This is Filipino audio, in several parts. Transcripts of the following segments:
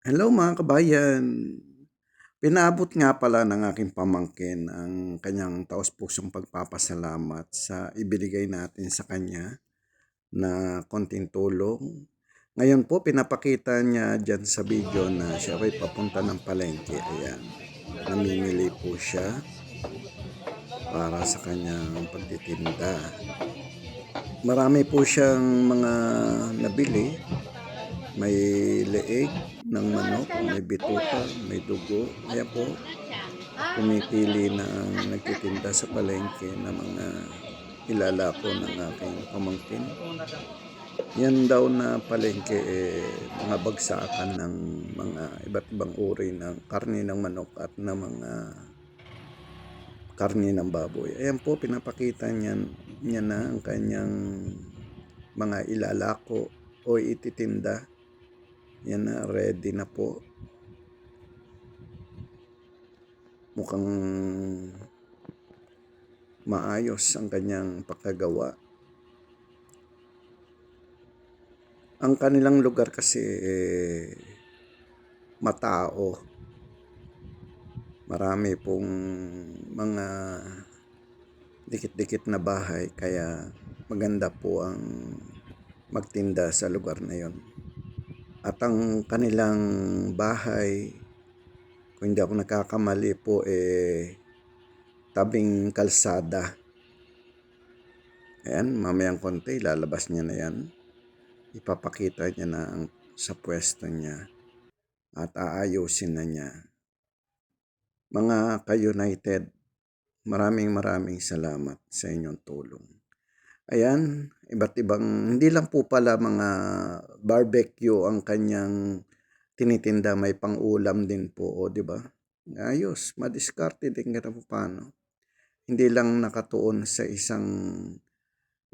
Hello mga kabayan. Pinaabot nga pala ng aking pamangkin ang kanyang taos-pusong pagpapasalamat sa ibinigay natin sa kanya na konting tulong. Ngayon po, pinapakita niya dyan sa video na siya ay papunta ng palengke. Ayan, namimili po siya para sa kanyang pagtitinda. Marami po siyang mga nabili. May leeg ng manok, may bituka, may dugo. Ayan po, pumipili na ang nagtitinda sa palengke ng mga ilalako ng aking pamangkin. Yan daw na palengke eh, mga bagsakan ng mga iba't ibang uri ng karne ng manok at ng mga karne ng baboy. Ayan po, pinapakita niya, niya na ang kanyang mga ilalako o ititinda. Yan na, ready na po. Mukhang maayos ang kanyang pagkagawa. Ang kanilang lugar kasi eh, matao. Marami pong mga dikit-dikit na bahay kaya maganda po ang magtinda sa lugar na yon. At ang kanilang bahay, kung hindi ako nagkakamali po, eh, tabing kalsada. Ayan, mamayang konti, lalabas niya na yan. Ipapakita niya na ang, sa pwesto niya at aayusin na niya. Mga ka-United, maraming maraming salamat sa inyong tulong. Ayan, iba't ibang, hindi lang po pala mga barbecue ang kanyang tinitinda, may pang-ulam din po, o di ba? Ayos, madiskarte din ka po paano. Hindi lang nakatuon sa isang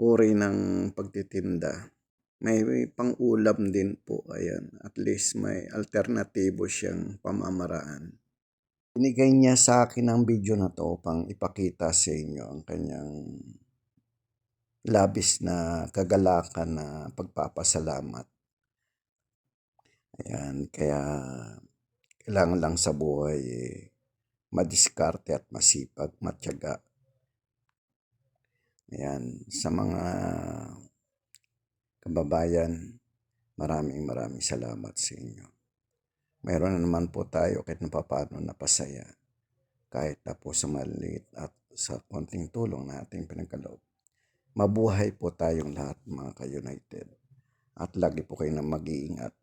uri ng pagtitinda. May, may pang-ulam din po, ayan. At least may alternatibo siyang pamamaraan. Binigay niya sa akin ang video na to pang ipakita sa inyo ang kanyang labis na kagalakan na pagpapasalamat. Ayan, kaya kailangan lang sa buhay eh, madiskarte at masipag, matyaga. Ayan, sa mga kababayan, maraming maraming salamat sa inyo. Mayroon na naman po tayo kahit na paano napasaya kahit na po sa maliit at sa konting tulong na ating pinagkaloob. Mabuhay po tayong lahat mga ka-United. At lagi po kayo na mag-iingat.